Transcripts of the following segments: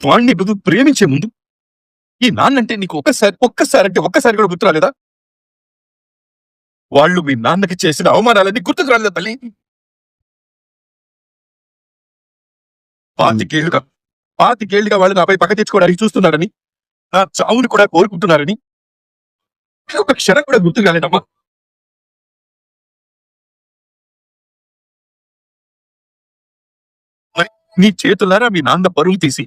వాణ్ణి ప్రేమించే ముందు ఈ నాన్నంటే నీకు ఒక్కసారి ఒక్కసారి అంటే ఒక్కసారి కూడా గుర్తు రాలేదా? వాళ్ళు మీ నాన్నకి చేసిన అవమానాలన్నీ గుర్తుకు రాలేదా తల్లి? పాతికేళ్ళుగా పాతికేళ్ళుగా వాళ్ళు నాపై పక్క తెచ్చుకోవడానికి చూస్తున్నారని నా చావుని కూడా కోరుకుంటున్నారని ఒక క్షణం కూడా గుర్తు కాలేదమ్మా నీ చేతులారా మీ నాన్న పరువు తీసి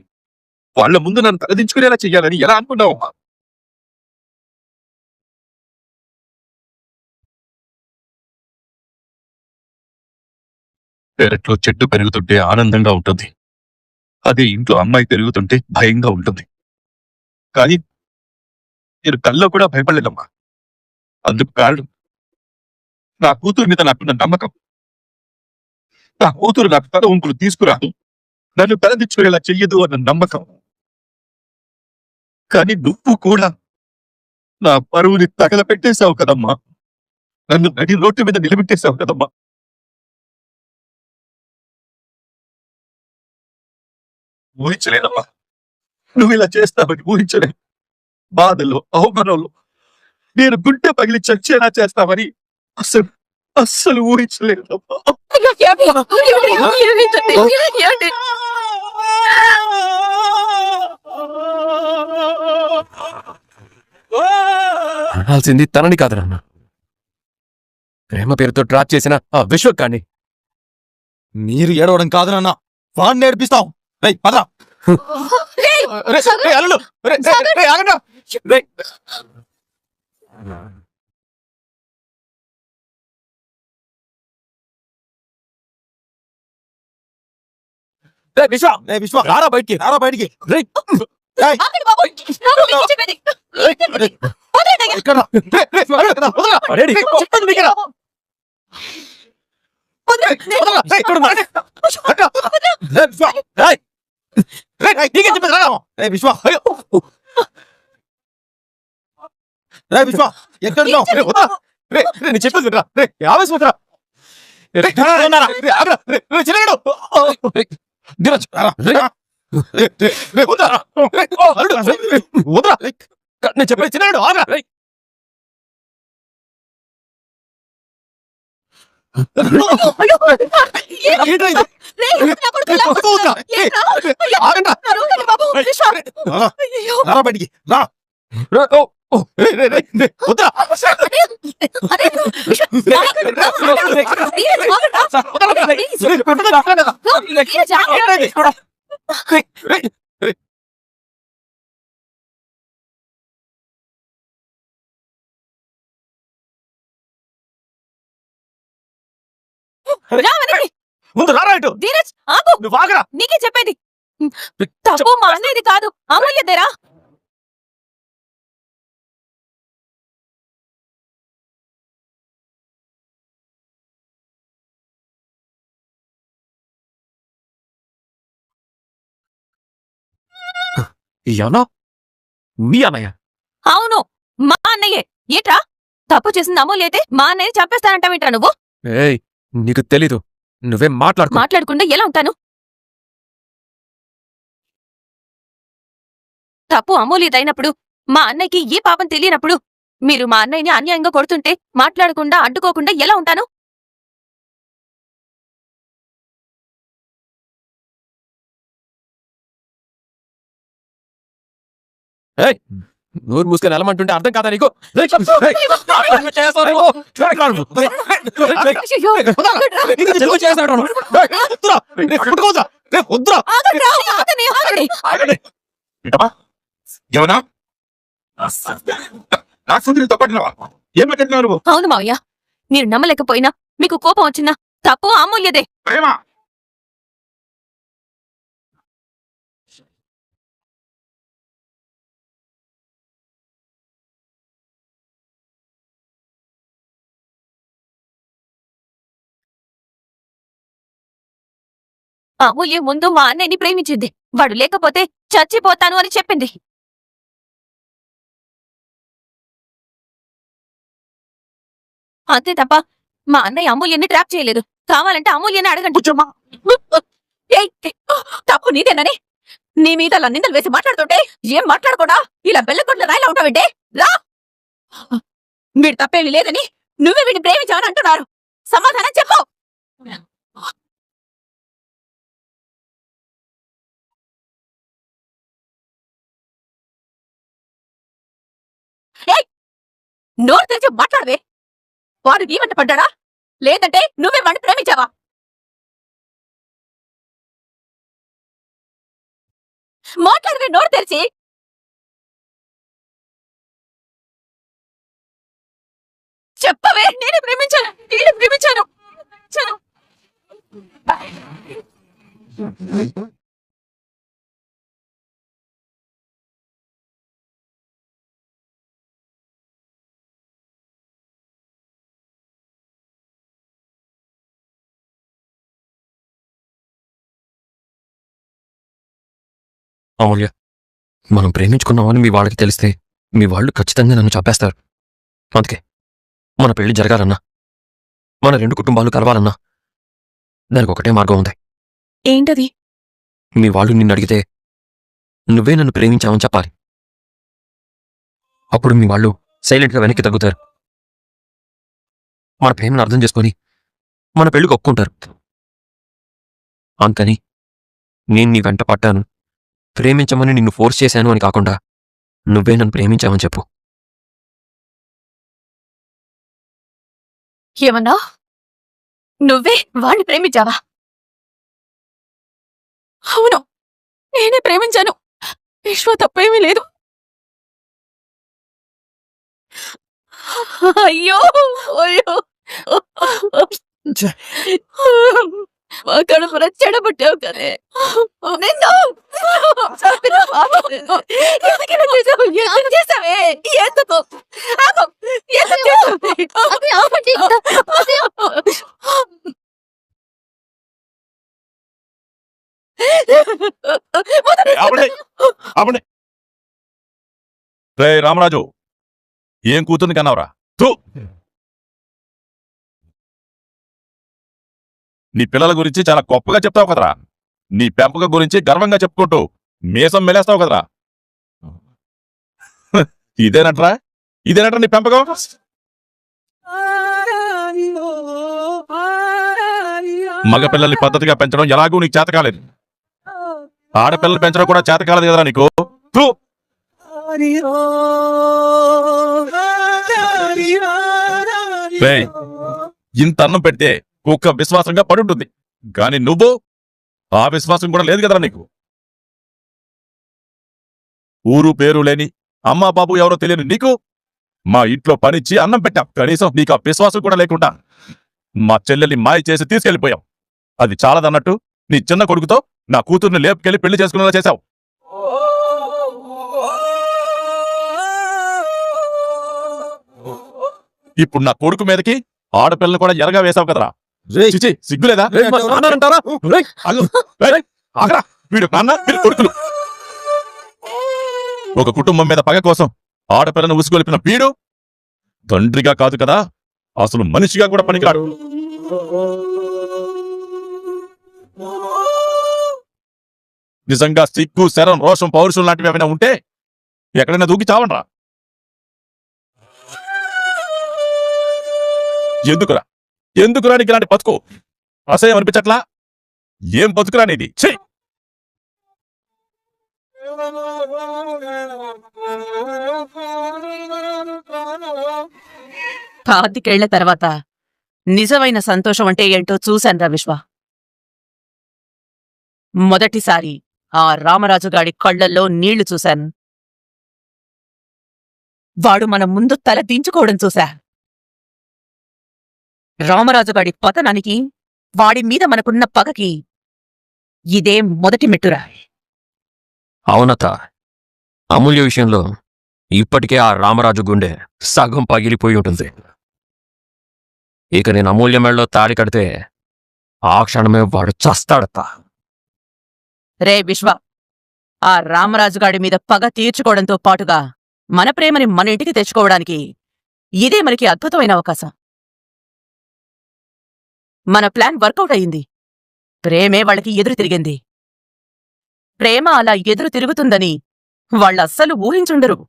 వాళ్ళ ముందు నన్ను తలదించుకునేలా చెయ్యాలని ఎలా అనుకున్నావమ్మా పెరట్లో చెట్టు పెరుగుతుంటే ఆనందంగా ఉంటుంది. అదే ఇంట్లో అమ్మాయి పెరుగుతుంటే భయంగా ఉంటుంది. కానీ నేను కల్లో కూడా భయపడలేదమ్మా. అందుకు కారణం నా కూతురు మీద నాకున్న నమ్మకం. నా కూతురు నాకు తల ఉంకులు తీసుకురాదు నన్ను తలదించుకునేలా చెయ్యదు అన్న నమ్మకం. కానీ నువ్వు కూడా నా పరువుని తగలపెట్టేశావు కదమ్మా. నన్ను నడి రోడ్డు మీద నిలబెట్టేశావు కదమ్మా. ఊహించలేదమ్మా నువ్వు ఇలా చేస్తావని ఊహించలే బాధలు అవమానంలో నేను గుండె పగిలి చచ్చేలా చేస్తావని అస్సలు అస్సలు ఊహించలేదమ్మా అనాల్సింది తనని కాదు నాన్న. ప్రేమ పేరుతో ట్రాప్ చేసిన ఆ విశ్వకాన్ని. మీరు ఏడవడం కాదు నాన్న. వాడిని నేర్పిస్తాం. రేయ్ పద. రేయ్, రేయ్, అల్లుడు, రేయ్, రేయ్, రేయ్, ఆగండి. రేయ్. రేయ్, విశ్వ. విశ్వ. రారా బయటికి రారా బయటికి. రా. విశ్వ. రేయ్, విశ్వ, ఎక్కడ నేను చెప్పేది వినరా. ఆవేశం చిన్నగాడు. ధీరజ్. నేను చెప్పేది చిన్నగాడు, ఆగరా. బయటికి. రా. రా. ముందు రారా ఇటు. ధీరజ్ ఆగు. నువ్వు ఆగరా. నీకే చెప్పేది. తప్పు మా అనేది కాదు. అమూల్యదేరా. అన్న మీ అన్నయ్య. అవును మా అన్నయ్యే. ఏట్రా? తప్పు చేసింది అమూల్య అయితే మా అన్నయ్య చంపేస్తానంటావేంట్రా నువ్వు? ఏయ్ నీకు తెలీదు. నువ్వేం మాట్లాడుకో. మాట్లాడకుండా ఎలా ఉంటాను? తప్పు అమూల్యదైనప్పుడు మా అన్నయ్యకి ఏ పాపం తెలియనప్పుడు మీరు మా అన్నయ్యని అన్యాయంగా కొడుతుంటే మాట్లాడకుండా అడ్డుకోకుండా ఎలా ఉంటాను? నోరు మూసుకొని వెళ్ళమంటుంటే అర్థం కాదా నీకు? ఏమన్నా? తప్పట్టినవా ఏం అవును మావయ్య. మీరు నమ్మలేకపోయినా మీకు కోపం వచ్చినా తప్పు అమూల్యదే. ప్రేమ. అమూల్య ముందు మా అన్నయ్యని ప్రేమించింది. వాడు లేకపోతే చచ్చిపోతాను అని చెప్పింది. అంతే తప్ప మా అన్నయ్య అమూల్యని ట్రాప్ చేయలేదు. కావాలంటే అమూల్యని అడగండి. తప్పు నీదేనని? నీ మీద అలా నిందలు వేసి మాట్లాడుతుంటే ఏం మాట్లాడకుండా ఇలా బెల్లకొట్ల రాయిలా ఉంటావంటే? రా! వీడు తప్పేమీ లేదని నువ్వే వీడిని ప్రేమించావని అంటున్నారు. సమాధానం చెప్పు. నోరు తెరిచి మాట్లాడవే. వాడు నీ వెంట పడ్డాడా? లేదంటే నువ్వే వాడిని ప్రేమించావా? మాట్లాడవే నోరు తెరిచి. చెప్పవే నేను ప్రేమించాను నేను ప్రేమించాను. ప్రేమించాను. అమూల్య మనం ప్రేమించుకున్నామని మీ వాళ్ళకి తెలిస్తే మీ వాళ్ళు ఖచ్చితంగా నన్ను చంపేస్తారు. అందుకే మన పెళ్ళి జరగాలన్నా మన రెండు కుటుంబాలు కలవాలన్నా దానికి ఒకటే మార్గం ఉంది. ఏంటది? మీ వాళ్ళు నిన్ను అడిగితే నువ్వే నన్ను ప్రేమించావని చెప్పాలి. అప్పుడు మీ వాళ్ళు సైలెంట్గా వెనక్కి తగ్గుతారు. మన ప్రేమను అర్థం చేసుకొని మన పెళ్ళికి ఒప్పుకుంటారు. అందుకని నేను నీ వెంట పట్టాను ప్రేమించమని నిన్ను ఫోర్స్ చేశాను అని కాకుండా నువ్వే నన్ను ప్రేమించావని చెప్పు. ఏమన్నా? నువ్వే వాణ్ణి ప్రేమించావా? అవును నేనే ప్రేమించాను. విశ్వ తప్పేమీ లేదు. అయ్యో అయ్యో. మా కడుపున చెడబుట్టావు కదే. నిన్ను! చేసావు? ఎందుకు రే రామరాజు. ఏం కూతుర్ని కన్నావురా? తూ నీ పిల్లల గురించి చాలా గొప్పగా చెప్తావు కదరా. నీ పెంపకం గురించి గర్వంగా చెప్పుకుంటూ మీసం మెలేస్తావు కదరా. ఇదేనట్రా? ఇదేనట్రా నీ పెంపకం? మగ పిల్లల్ని పద్ధతిగా పెంచడం ఎలాగూ నీకు చేత కాలేదు. ఆడపిల్లలు పెంచడం కూడా చేత కాలేదు కదరా నీకు. తూ. ఇంత అన్నం పెడితే కుక్క విశ్వాసంగా పడుంటుంది. కానీ నువ్వు ఆ విశ్వాసం కూడా లేదు కదరా నీకు. ఊరు పేరు లేని అమ్మా బాబు ఎవరో తెలియని నీకు మా ఇంట్లో పనిచ్చి అన్నం పెట్టాం. కనీసం నీకు ఆ విశ్వాసం కూడా లేకుండా మా చెల్లెల్ని మాయ చేసి తీసుకెళ్ళిపోయాం అది చాలదన్నట్టు నీ చిన్న కొడుకుతో నా కూతుర్ని లేపుకెళ్ళి పెళ్ళి చేసుకునేలా చేశావు. ఇప్పుడు నా కొడుకు మీదకి ఆడపిల్లలు కూడా ఎరగా వేశావు కదరా. సిగ్గులేదా. వీడు నాన్న వీడు కొడుకులు. ఒక కుటుంబం మీద పగ కోసం ఆడపిల్లను ఉసుగొలిపిన వీడు తండ్రిగా కాదు కదా అసలు మనిషిగా కూడా పనికిరాడు. నిజంగా సిగ్గు శరం రోషం పౌరుషం లాంటివి ఏమైనా ఉంటే ఎక్కడైనా దూకి చావండ్రా. ఎందుకురా? ఎందుకు రానికి ఇలాంటి బతుకు? అసహ్యం అనిపించట్లా? ఏం బతుకురా నీది చెయ్యి పాతికేళ్ళ తర్వాత నిజమైన సంతోషం అంటే ఏంటో చూశానురా విశ్వ. మొదటిసారి ఆ రామరాజు గాడి కళ్ళల్లో నీళ్ళు చూశాను. వాడు మన ముందు తల దించుకోవడం చూశా. రామరాజు గాడి పతనానికి వాడి మీద మనకున్న పగకి ఇదే మొదటి మెట్టురా. అవునత అమూల్య విషయంలో ఇప్పటికే ఆ రామరాజు గుండె సగం పగిలిపోయి ఉంటుంది. ఇక నేను అమూల్య మెళ్ళలో తాడి కడితే ఆ క్షణమే వాడు చస్తాడతా. రే విశ్వ ఆ రామరాజు గాడి మీద పగ తీర్చుకోవడంతో పాటుగా మన ప్రేమని మన ఇంటికి తెచ్చుకోవడానికి ఇదే మనకి అద్భుతమైన అవకాశం. మన ప్లాన్ వర్కౌట్ అయింది ప్రేమే వాళ్ళకి ఎదురు తిరిగింది. ప్రేమ అలా ఎదురు తిరుగుతుందని వాళ్ళస్సలు ఊహించుండరు.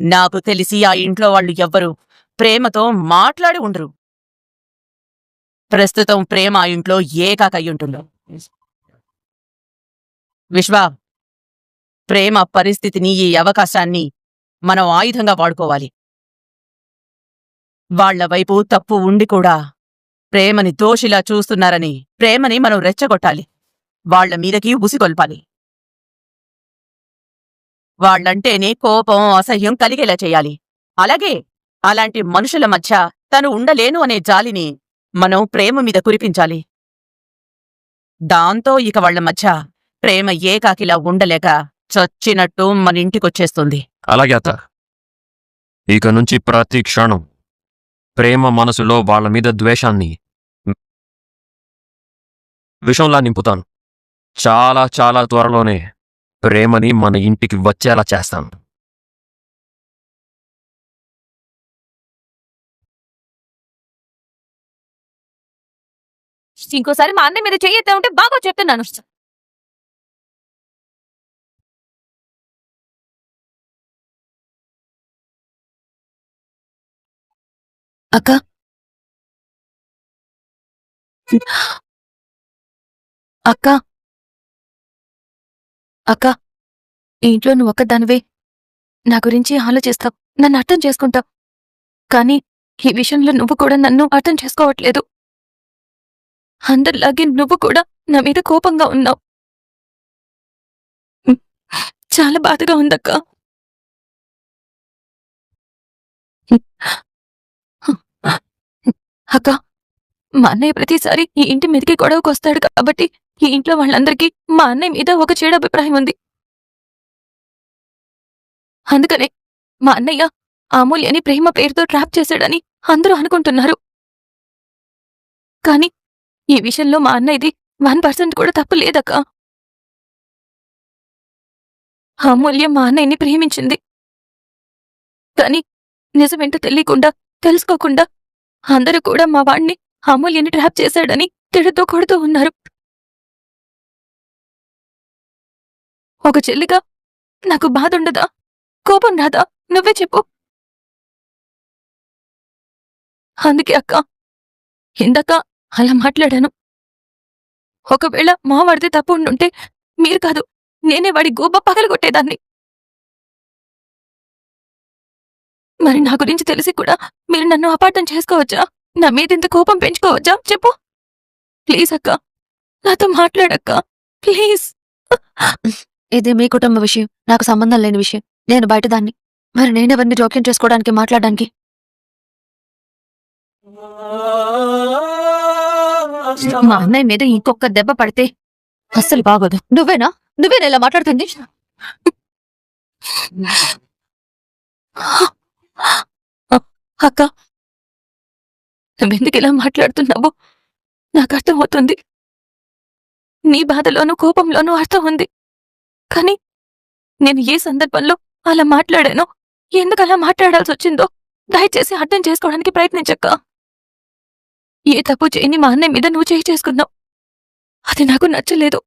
నాకు తెలిసి ఆ ఇంట్లో వాళ్ళు ఎవ్వరూ ప్రేమతో మాట్లాడి ఉండరు. ప్రస్తుతం ప్రేమ ఆ ఇంట్లో ఏకాకయ్యుంటుందో విశ్వ ప్రేమ పరిస్థితిని ఈ అవకాశాన్ని మనం ఆయుధంగా వాడుకోవాలి. వాళ్ళ వైపు తప్పు ఉండి కూడా ప్రేమని దోషిలా చూస్తున్నారని ప్రేమని మనం రెచ్చగొట్టాలి. వాళ్ళ మీదకి ఉసిగొల్పాలి వాళ్ళంటేనే కోపం అసహ్యం కలిగేలా చేయాలి. అలాగే అలాంటి మనుషుల మధ్య తను ఉండలేను అనే జాలిని మనం ప్రేమ మీద కురిపించాలి. దాంతో ఇక వాళ్ళ మధ్య ప్రేమ ఏకాకిలా ఉండలేక చచ్చినట్టు మన ఇంటికొచ్చేస్తుంది. అలాగే అత్త. ఇక నుంచి ప్రతి క్షణం ప్రేమ మనసులో వాళ్ళ మీద ద్వేషాన్ని విషంలా నింపుతాను. చాలా చాలా త్వరలోనే ప్రేమని మన ఇంటికి వచ్చేలా చేస్తాను. ఇంకోసారి మా అన్నయ్య మీద చెయ్యొద్దా ఉంటే బాగా చెప్తున్నాను. అక్క. అక్క. అక్క ఇంట్లో నువ్వు ఒక్కదానివే. నా గురించి ఆలోచిస్తావు నన్ను అర్థం చేసుకుంటావు. కానీ ఈ విషయంలో నువ్వు కూడా నన్ను అర్థం చేసుకోవట్లేదు. అందరిలాగే నువ్వు కూడా నా మీద కోపంగా ఉన్నావు. చాలా బాధగా ఉందక్క. అక్క మా అన్నయ్య ప్రతిసారి ఈ ఇంటి మీదకి గొడవకు వస్తాడు కాబట్టి ఈ ఇంట్లో వాళ్ళందరికీ మా అన్నయ్య మీద ఒక చెడు అభిప్రాయం ఉంది. అందుకనే మా అన్నయ్య అమూల్యని ప్రేమ పేరుతో ట్రాప్ చేశాడని అందరూ అనుకుంటున్నారు. కాని ఈ విషయంలో మా అన్నయ్యది వన్ పర్సెంట్ కూడా తప్పు లేదక్క. అమూల్య మా అన్నయ్యని ప్రేమించింది. కానీ నిజమేంటో తెలియకుండా తెలుసుకోకుండా అందరూ కూడా మా వాణ్ణి అమూల్యని ట్రాప్ చేశాడని తిడుతూ కొడుతూ ఉన్నారు. ఒక చెల్లిగా నాకు బాధ ఉండదా కోపం రాదా? నువ్వే చెప్పు. అందుకే అక్క ఇందాక అలా మాట్లాడాను. ఒకవేళ మా వాడితే తప్పు ఉండుంటే మీరు కాదు నేనే వాడి గోబ పగలగొట్టేదాన్ని మరి నా గురించి తెలిసి కూడా మీరు నన్ను అపార్థం చేసుకోవచ్చా? నా మీద ఇంత కోపం పెంచుకోవచ్చా? చెప్పు. ప్లీజ్ అక్క నాతో మాట్లాడక్క. ప్లీజ్. ఇది మీ కుటుంబ విషయం నాకు సంబంధం లేని విషయం. నేను బయట దాన్ని మరి నేనెవరిని జోక్యం చేసుకోవడానికి మాట్లాడడానికి? మా అన్నయ్య మీద ఇంకొక దెబ్బ పడితే అస్సలు బాగోదు. నువ్వేనా? నువ్వేనా ఇలా మాట్లాడుతుంది? అక్క నువ్వెందుకు ఇలా మాట్లాడుతున్నావు? నాకు అర్థమవుతుంది. నీ బాధలోనూ కోపంలోనూ అర్థం ఉంది. కానీ నేను ఏ సందర్భంలో అలా మాట్లాడానో ఎందుకు అలా మాట్లాడాల్సి వచ్చిందో దయచేసి అర్థం చేసుకోవడానికి ప్రయత్నించక్క. ఏ తప్పు చేయని మా అన్నయ్య మీద నువ్వు చేయి చేసుకున్నావు. అది నాకు నచ్చలేదు.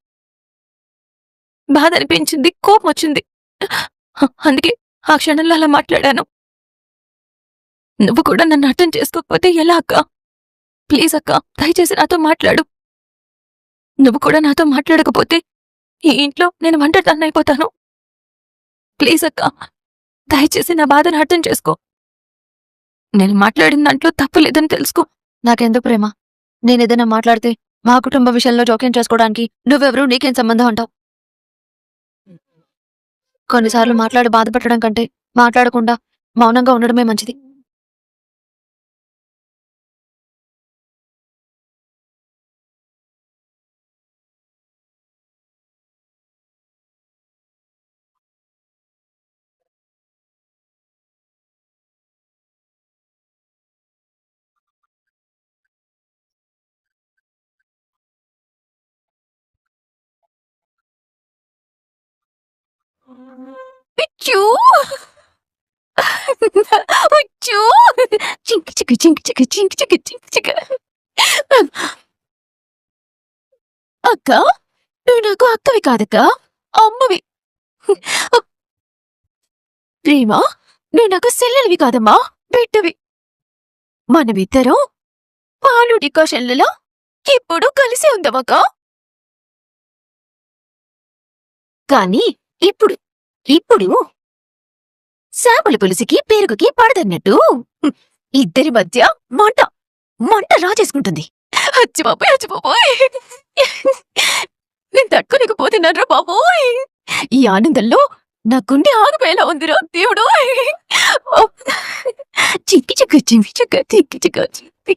బాధ అనిపించింది కోపం వచ్చింది. అందుకే ఆ క్షణంలో అలా మాట్లాడాను. నువ్వు కూడా నన్ను అర్థం చేసుకోకపోతే ఎలా అక్క? ప్లీజ్ అక్క దయచేసి నాతో మాట్లాడు. నువ్వు కూడా నాతో మాట్లాడకపోతే ఈ ఇంట్లో నేను ఒంటరిదాన్ని అయిపోతాను. ప్లీజ్ అక్క దయచేసి నా బాధను అర్థం చేసుకో. నేను మాట్లాడిన దాంట్లో తప్పు లేదని తెలుసుకో. నాకెందుకు ప్రేమ? నేనేదైనా మాట్లాడితే మా కుటుంబ విషయంలో జోక్యం చేసుకోవడానికి నువ్వెవరు నీకేం సంబంధం అంటావు? కొన్నిసార్లు మాట్లాడి బాధపెట్టడం కంటే మాట్లాడకుండా మౌనంగా ఉండడమే మంచిది. పిచ్చు. పిచ్చు. చింక్ చిక్ చింక్ చిక్ చింక్ చిక్ చింక్ చిక్. అక్క నువ్వు నాకు అక్కవి కాదక్క అమ్మవి. ప్రేమ నువ్వు నాకు సెల్లెలివి కాదమ్మా బిడ్డవి. మనమిద్దరం పాలు డికాషన్లలో ఇప్పుడు కలిసి ఉందమ్మక్క కానీ ఇప్పుడు ఇప్పుడు చేపల పులుసుకి పెరుగుకి పడదన్నట్టు. ఇద్దరి మధ్య మంట మంట రాజేసుకుంటుంది. అచ్చి అచ్చిబాబోయ్ అచ్చి బాబోయ్. నేను తట్టుకోలేకపోతున్నాను బాబోయ్. ఈ ఆనందంలో నా గుండె ఆగిపోయేలా ఉందిరా దేవుడు చిక్కి చిక్క చిక్కి చిక్క చిక్కి చిక్క చిక్కి.